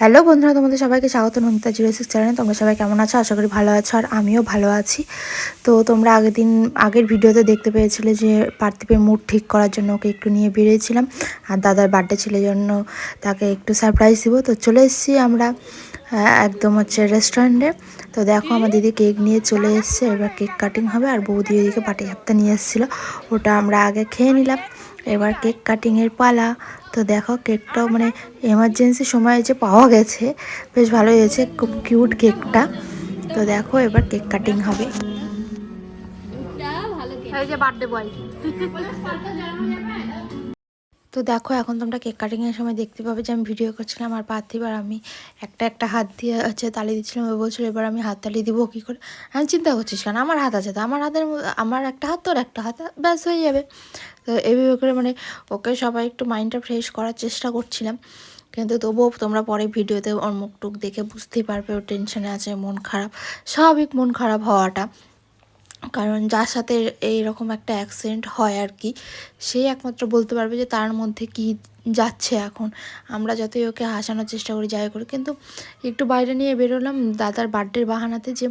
Hello বন্ধুরা, তোমাদের সবাইকে স্বাগত নন্দিতা জিরো সিক্স চ্যানেলে তোমরা সবাই কেমন আছো? আশা করি ভালো আছো আর আমিও ভালো আছি। তো তোমরা আগের দিন, আগের ভিডিওতে দেখতে পেয়েছিলে যে পার্থিবের মুড ঠিক করার জন্য ওকে একটু নিয়ে বেরিয়েছিলাম। আর দাদার বার্থডে ছিল জন্য তাকে একটু সারপ্রাইজ দিব। তো চলে এসেছি আমরা একদম হচ্ছে রেস্টুরেন্টে তো দেখো আমার দিদি কেক নিয়ে চলে এসেছে। এবার কেক কাটিং হবে আর বৌদি ওইদিকে পাটি হাপ্তা নিয়ে এসেছিল। ওটা আমরা আগে খেয়ে নিলাম। এবার কেক কাটিংয়ের পালা। তো দেখো কেকটাও মানে এমার্জেন্সি সময়ে যে পাওয়া গেছে বেশ ভালো হয়েছে খুব কিউট কেকটা। তো দেখো এবার কেক কাটিং হবে। এই যে বার্থডে বয় তো দেখো, এখন তোমরা কেক কাটিংয়ের সময় দেখতে পাবে যে আমি ভিডিও করছিলাম আর পার্থিব আর আমি একটা একটা হাত দিয়ে হচ্ছে তালি দিচ্ছিলাম। ও বলছিল, এবার আমি হাত তালি দিব কী করে? আমি চিন্তা করছিস কেন? আমার হাত আছে তো, আমার হাতের আমার একটা হাত, তোর একটা হাত, ব্যাস হয়ে যাবে। তো এইভাবে করে মানে ওকে সবাই একটু মাইন্ডটা ফ্রেশ করার চেষ্টা করছিলাম। কিন্তু তবুও তোমরা পরে ভিডিওতে ওর মুখ টুক দেখে বুঝতেই পারবে ও টেনশনে আছে, মন খারাপ, স্বাভাবিক মন খারাপ হওয়াটা। কারণ যার সাথে এইরকম একটা অ্যাক্সিডেন্ট হয় আর কি, সেই একমাত্র বলতে পারবে যে তার মধ্যে কি যাচ্ছে এখন। আমরা যতই ওকে হাসানোর চেষ্টা করি, যাই করি কিন্তু একটু বাইরে নিয়ে বেরোলাম দাদার বার্থডের বাহানাতে যে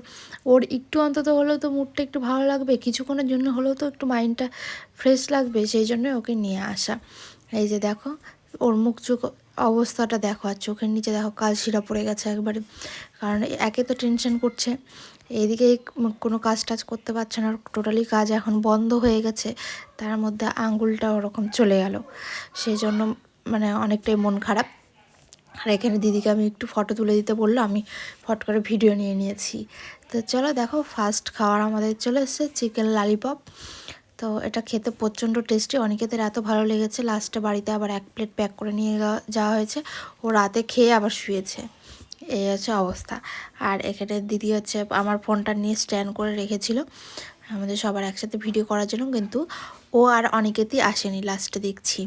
ওর একটু অন্তত হলেও তো মুডটা একটু ভালো লাগবে, কিছুক্ষণের জন্য হলেও তো একটু মাইন্ডটা ফ্রেশ লাগবে, সেই জন্যই ওকে নিয়ে আসা। এই যে দেখো, ওর মুখ চোখ অবস্থাটা দেখো, আর চোখের নিচে দেখো কাল কালশিরা পড়ে গেছে একবারে, কারণ একে তো টেনশন করছে। এইদিকে কোনো কাজ টাজ করতে পারছে না টোটালি কাজ এখন বন্ধ হয়ে গেছে, তার মধ্যে আঙ্গুলটা ওরকম চলে গেল সেই জন্য মানে অনেকটাই মন খারাপ। আর এখানে দিদিকে আমি একটু ফটো তুলে দিতে বলল, আমি ফট করে ভিডিও নিয়ে নিয়েছি। তো চলো দেখো ফার্স্ট খাওয়ার আমাদের চলে এসছে চিকেন লালিপপ তো এটা খেতে প্রচণ্ড টেস্টি অনেকেদের এত ভালো লেগেছে লাস্টে বাড়িতে আবার এক প্লেট প্যাক করে নিয়ে যাওয়া হয়েছে, ও রাতে খেয়ে আবার শুয়েছে। এই হচ্ছে অবস্থা। আর এখানে দিদি হচ্ছে আমার ফোনটা নিয়ে স্ট্যান্ড করে রেখেছিল। আমাদের সবার একসাথে ভিডিও করার জন্য, কিন্তু ও আর অনেকেতেই আসেনি লাস্টে দেখছি।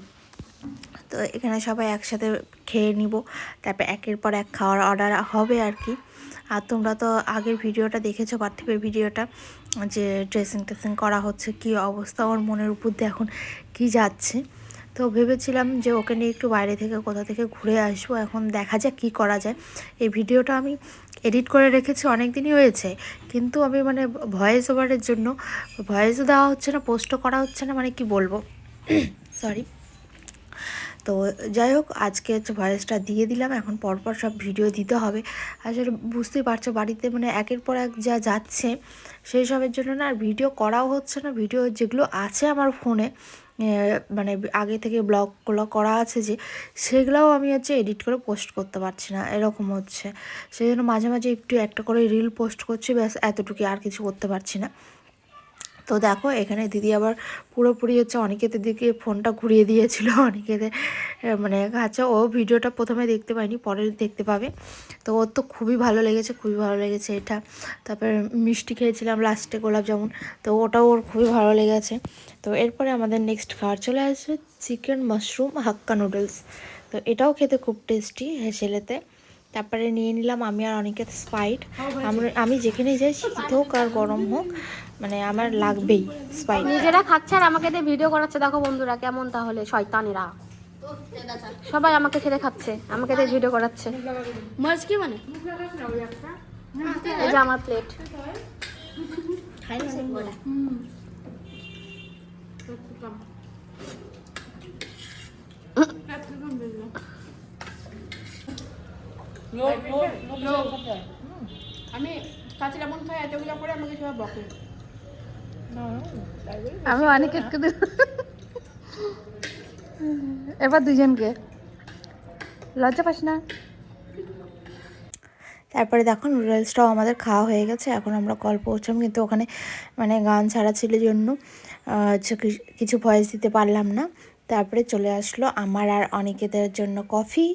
তো এখানে সবাই একসাথে খেয়ে নিব, তারপর একের পর এক খাওয়ার অর্ডার হবে আর কি। আর তোমরা তো আগের ভিডিওটা দেখেছ, পার্থিবের ভিডিওটা যে ড্রেসিং টেসিং করা হচ্ছে, কি অবস্থা? ওর মনের উপর দিয়ে এখন কী যাচ্ছে? তো ভেবেছিলাম যে ওকে নিয়ে একটু বাইরে থেকে কোথা থেকে ঘুরে আসব। এখন দেখা যাক কী করা যায়। এই ভিডিওটা আমি এডিট করে রেখেছি অনেক দিনই হয়েছে। কিন্তু আমি মানে ভয়েস ওভারের জন্য, ভয়েসও দেওয়া হচ্ছে না, পোস্টও করা হচ্ছে না মানে কি বলব? সরি তো যাই হোক, আজকে হচ্ছে ভয়েসটা দিয়ে দিলাম। এখন পরপর সব ভিডিও দিতে হবে। আসলে বুঝতেই পারছ, বাড়িতে মানে একের পর এক যা যাচ্ছে, সেই সবের জন্য না আর ভিডিও করাও হচ্ছে না। ভিডিও যেগুলো আছে আমার ফোনে মানে আগে থেকে ব্লগগুলো করা আছে যে, সেগুলোও আমি হচ্ছে এডিট করে পোস্ট করতে পারছি না, এরকম হচ্ছে। সেই জন্য মাঝে মাঝে একটু একটা করে রিল পোস্ট করছি, ব্যাস এতটুকু আর কিছু করতে পারছি না। তো দেখো এখানে দিদি আবার পুরোপুরি হচ্ছে অনেকেদের দিকে ফোনটা ঘুরিয়ে দিয়েছিল। আহ, মানে আচ্ছা ও ভিডিওটা প্রথমে দেখতে পাইনি পরে দেখতে পাবে। তো ওর তো খুবই ভালো লেগেছে খুবই ভালো লেগেছে এটা। তারপরে মিষ্টি খেয়েছিলাম লাস্টে গোলাপ জামুন তো ওটাও ওর খুবই ভালো লেগেছে। তো এরপরে আমাদের নেক্সট খাবার চলে আসবে চিকেন মাশরুম হাক্কা নুডলস তো এটাও খেতে খুব টেস্টি হেসেলেতে। তারপরে নিয়ে নিলাম আমি আর অনেকের স্পাইট আমরা আমি যেখানেই যাই শীত হোক আর গরম হোক মানে আমার লাগবেই স্পাইট নিজেরা খাচ্ছে আর আমাকে দিয়ে ভিডিও করাচ্ছে। দেখো বন্ধুরা কেমন তাহলে শয়তানেরা। সবাই আমাকে ছেড়ে খাচ্ছে আমাকে দিয়ে ভিডিও করাচ্ছে। মাছ কি মানে? এই যে আমার প্লেট আমি কাঁচা লেমন খাই এতগুলো পরে আমাকে সবাই বকে। আমি অনেক একটু এবার দুজনকে। লজ্জা পাস না। তারপরে দেখো নুডলসটাও আমাদের খাওয়া হয়ে গেছে এখন আমরা কল করছিলাম কিন্তু ওখানে মানে গান ছাড়া ছিল জন্য হচ্ছে কিছু ভয়েস দিতে পারলাম না। তারপরে চলে আসলো আমার আর অনেকেদের জন্য কফি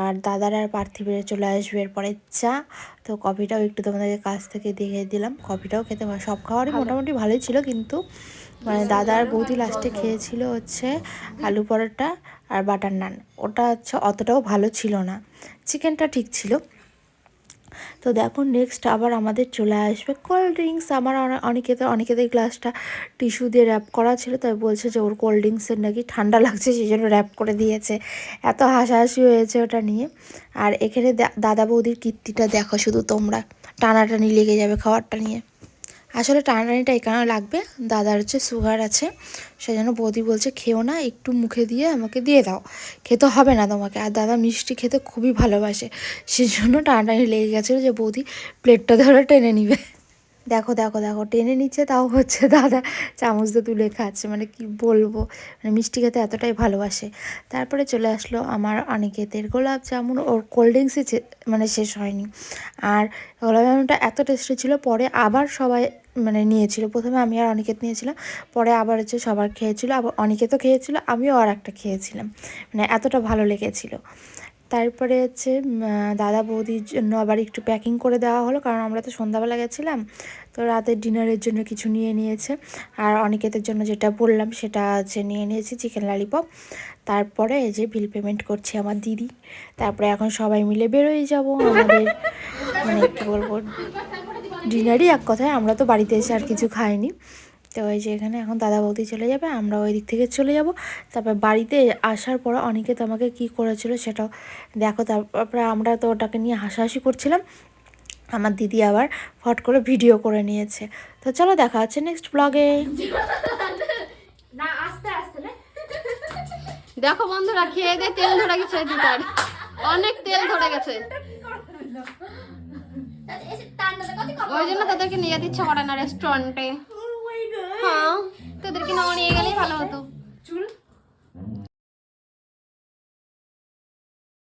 আর দাদার আর পার্থিবের চলে আসবে এরপরে চা। তো কফিটাও একটু তোমাদেরকে কাছ থেকে দিয়ে দিলাম। কফিটাও খেতে সব খাবারই মোটামুটি ভালোই ছিল কিন্তু মানে দাদার বৌদি লাস্টে খেয়েছিল হচ্ছে আলু পরোটা আর বাটার নান। ওটা হচ্ছে অতটাও ভালো ছিল না। চিকেনটা ঠিক ছিল। তো দেখো নেক্সট আবার আমাদের চলে আসবে কোল্ড ড্রিঙ্কস আমার অনে- অনেকেতে অনেকেদের গ্লাসটা টিস্যু দিয়ে র্যাপ করা ছিল, তাই বলছে যে ওর কোল্ড ড্রিঙ্কসের নাকি ঠান্ডা লাগছে, সেই জন্য র্যাপ করে দিয়েছে। এত হাসাহাসি হয়েছে ওটা নিয়ে। আর এখানে দাদা বৌদির কীর্তিটা দেখো শুধু তোমরা। টানাটানি লেগে যাবে খাবারটা নিয়ে। আসলে টানাটানিটা এই কারণে লাগবে। দাদার হচ্ছে সুগার আছে, সেজন্য বৌদি বলছে, খেও না, একটু মুখে দিয়ে আমাকে দিয়ে দাও। খেতে হবে না তোমাকে। আর দাদা মিষ্টি খেতে খুবই ভালোবাসে, সেজন্য টানাটানি লেগে গেছিল যে বৌদি প্লেটটা ধরে টেনে নিবে। দেখো দেখো দেখো, টেনে নিচ্ছে, তাও হচ্ছে দাদা চামচ দিয়ে তুলে খাচ্ছে। মানে কি বলব? মানে মিষ্টি খেতে এতটাই ভালোবাসে। তারপরে চলে আসলো আমার অনিকেতের গোলাপ জামুন। ওর কোল্ড ড্রিঙ্কসই মানে শেষ হয়নি। আর গোলাপ জামুনটা এত টেস্টি ছিল, পরে আবার সবাই মানে নিয়েছিল। প্রথমে আমি আর অনিকেত নিয়েছিলাম, পরে আবার হচ্ছে সবার খেয়েছিল, আবার অনিকেতও খেয়েছিল, আমিও আর একটা খেয়েছিলাম। মানে এতটা ভালো লেগেছিল। তারপরে হচ্ছে দাদা বৌদির জন্য আবার একটু প্যাকিং করে দেওয়া হলো, কারণ আমরা তো সন্ধ্যাবেলা গেছিলাম, তো রাতের ডিনারের জন্য কিছু নিয়ে নিয়েছে। আর অনিকেতের জন্য যেটা বললাম, সেটা হচ্ছে নিয়ে নিয়েছি চিকেন লালিপপ তারপরে এই যে বিল পেমেন্ট করছে আমার দিদি। তারপরে এখন সবাই মিলে বেরোয় যাব আমাদের। মানে কী বলব? ডিনারই এক কথায় আমরা তো বাড়িতে এসে আর কিছু খাইনি। তো ওই যে এখানে এখন দাদা বৌদি চলে যাবে আমরা ওই দিক থেকে চলে যাব। তারপর বাড়িতে আসার পর অনেকে তো আমাকে কী করেছিল সেটাও দেখো। তারপরে আমরা তো ওটাকে নিয়ে হাসাহাসি করছিলাম। আমার দিদি আবার ফট করে ভিডিও করে নিয়েছে। তো চলো দেখা হচ্ছে নেক্সট ব্লগে না আস্তে আস্তে দেখো বন্ধুরা খেয়ে দিয়ে তেল ধরে গেছে অনেক তেল ধরে গেছে। ওই জন্য তাদেরকে নিয়ে ইচ্ছা করে না রেস্টুরেন্টে হ্যাঁ তোদেরকে না নিয়ে গেলেই ভালো হতো।